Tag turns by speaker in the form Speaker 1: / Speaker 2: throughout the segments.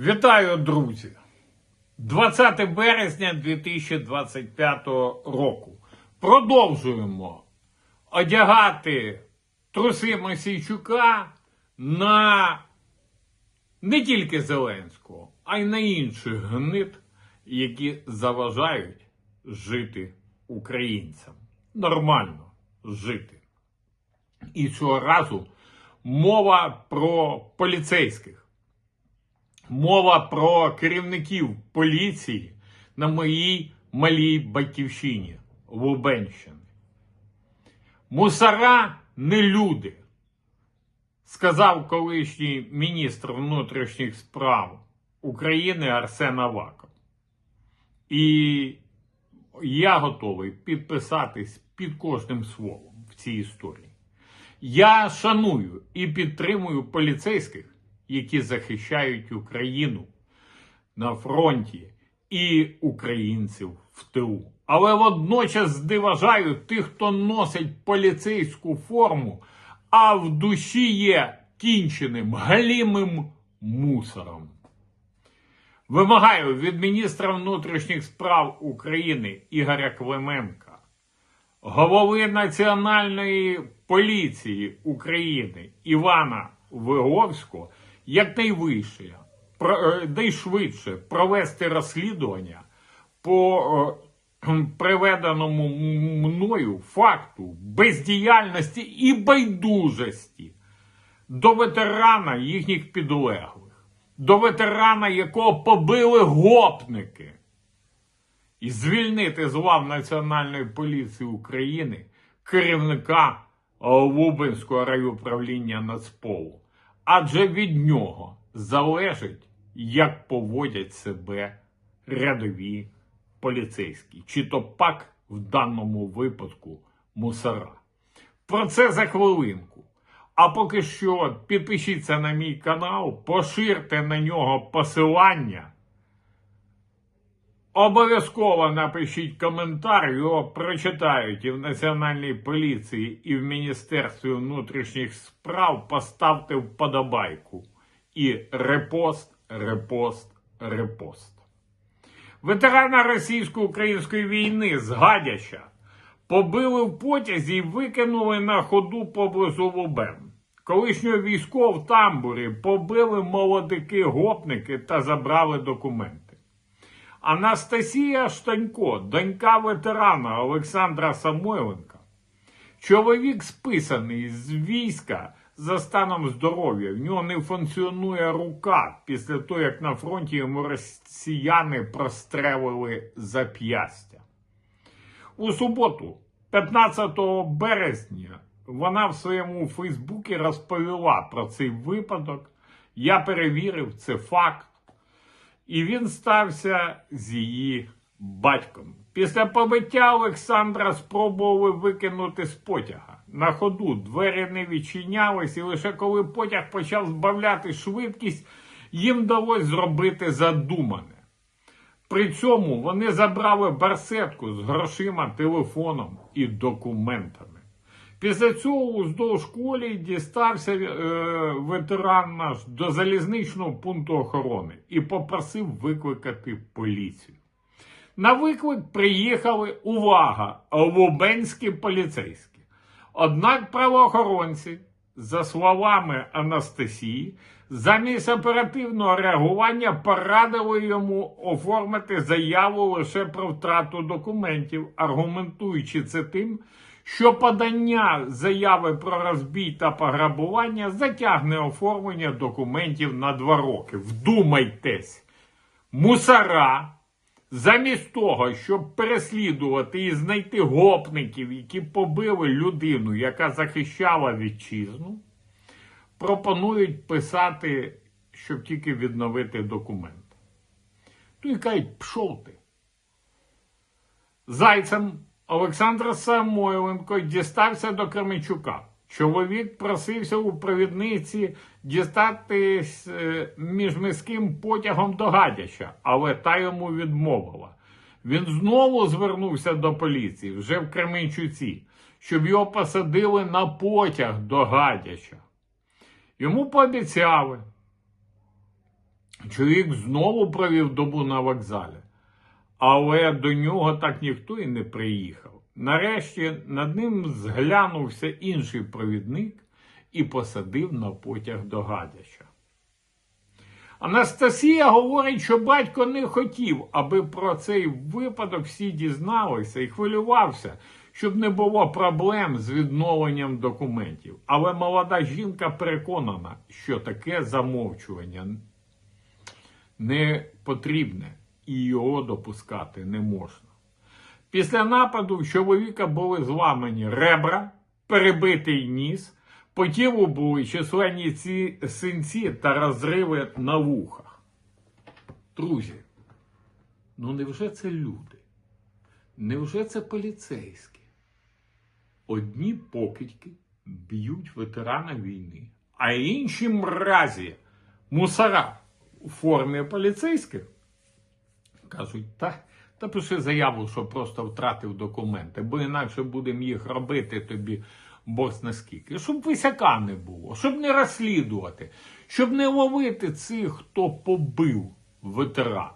Speaker 1: Вітаю, друзі! 20 березня 2025 року. Продовжуємо одягати труси Мосійчука на не тільки Зеленського, а й на інших гнид, які заважають жити українцям. Нормально жити. І цього разу мова про поліцейських. Мова про керівників поліції на моїй малій батьківщині Лубенщини. Мусора не люди, сказав колишній міністр внутрішніх справ України Арсен Аваков. І я готовий підписатись під кожним словом в цій історії. Я шаную і підтримую поліцейських, які захищають Україну на фронті і українців в тилу. Але водночас здиважаю тих, хто носить поліцейську форму, а в душі є кінченим, галімим мусором. Вимагаю від міністра внутрішніх справ України Ігоря Клименка, голови Національної поліції України Івана Виговського якнайвище, е, найшвидше провести розслідування по е, приведеному мною факту бездіяльності і байдужості до ветерана їхніх підлеглих, до ветерана, якого побили гопники, і звільнити з лав Національної поліції України керівника Лубенського райуправління Нацполу. Адже від нього залежить, як поводять себе рядові поліцейські, чи то пак в даному випадку мусора. Про це за хвилинку. А поки що підпишіться на мій канал, поширте на нього посилання. Обов'язково напишіть коментар, його прочитають і в Національній поліції, і в Міністерстві внутрішніх справ. Поставте вподобайку. І репост, репост, репост. Ветерана російсько-української війни з побили в потязі і викинули на ходу поблизу Лубен. Колишнього військового в тамбурі побили молодики гопники та забрали документи. Анастасія Штанько, донька ветерана Олександра Самойленка, чоловік списаний з війська за станом здоров'я. В нього не функціонує рука після того, як на фронті йому росіяни прострелили зап'ястя. У суботу, 15 березня, вона в своєму Фейсбуці розповіла про цей випадок. Я перевірив, це факт. І він стався з її батьком. Після побиття Олександра спробували викинути з потяга. На ходу двері не відчинялись, і лише коли потяг почав збавляти швидкість, їм вдалося зробити задумане. При цьому вони забрали барсетку з грошима, телефоном і документами. Після цього уздовж колії дістався е, ветеран наш до залізничного пункту охорони і попросив викликати поліцію. На виклик приїхали увага, лубенські поліцейські. Однак правоохоронці, за словами Анастасії, замість оперативного реагування порадили йому оформити заяву лише про втрату документів, аргументуючи це тим, що подання заяви про розбій та пограбування затягне оформлення документів на два роки. Вдумайтесь, мусора, замість того, щоб переслідувати і знайти гопників, які побили людину, яка захищала вітчизну, пропонують писати, щоб тільки відновити документи. Ну і кажуть, пшов ти. Зайцем Олександр Самойленко дістався до Кременчука. Чоловік просився у провідниці дістатись е, міжміським потягом до Гадяча, але та йому відмовила. Він знову звернувся до поліції вже в Кременчуці, щоб його посадили на потяг до Гадяча. Йому пообіцяли, Чоловік знову провів добу на вокзалі, але до нього так ніхто і не приїхав. Нарешті над ним зглянувся інший провідник і посадив на потяг до Гадяча. Анастасія говорить, що батько не хотів, аби про цей випадок всі дізналися і хвилювався, щоб не було проблем з відновленням документів. Але молода жінка переконана, що таке замовчування не потрібне і його допускати не можна. Після нападу в чоловіка були зламані ребра, перебитий ніс, по тілу були численні ці синці та розриви на вухах. Друзі, ну невже це люди? Невже це поліцейські? Одні покидьки б'ють ветерана війни, а інші мразі, мусора у формі поліцейських кажуть, та, та пиши заяву, що просто втратив документи, бо інакше будемо їх робити тобі бос наскільки. Щоб висяка не було, щоб не розслідувати, щоб не ловити цих, хто побив ветерана.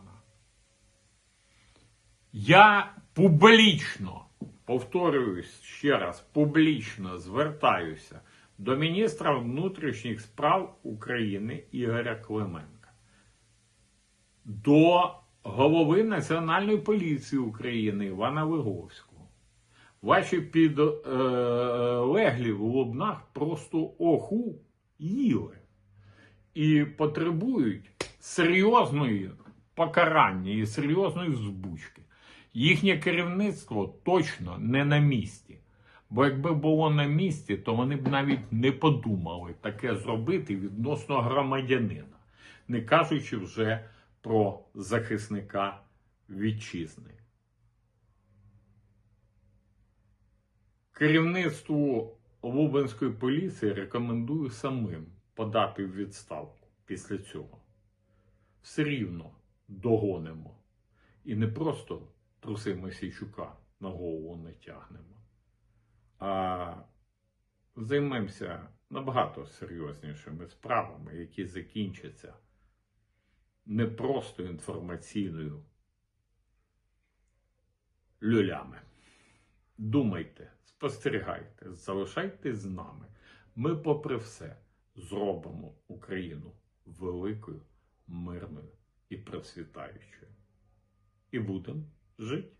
Speaker 1: Я публічно, повторююсь ще раз, публічно звертаюся до міністра внутрішніх справ України Ігоря Клименка, до голови Національної поліції України Івана Виговського. Ваші підлеглі в Лубнах просто оху їли і потребують серйозної покарання і серйозної збучки. Їхнє керівництво точно не на місці. Бо якби було на місці, то вони б навіть не подумали таке зробити відносно громадянина, не кажучи вже про захисника вітчизни. Керівництву Лубенської поліції рекомендую самим подати в відставку після цього. Все рівно догонимо. І не просто труси Мосійчука на голову не тягнемо, а займемося набагато серйознішими справами, які закінчаться не просто інформаційною люлями. Думайте, спостерігайте, залишайтесь з нами. Ми, попри все, зробимо Україну великою, мирною і процвітаючою. І будемо жити.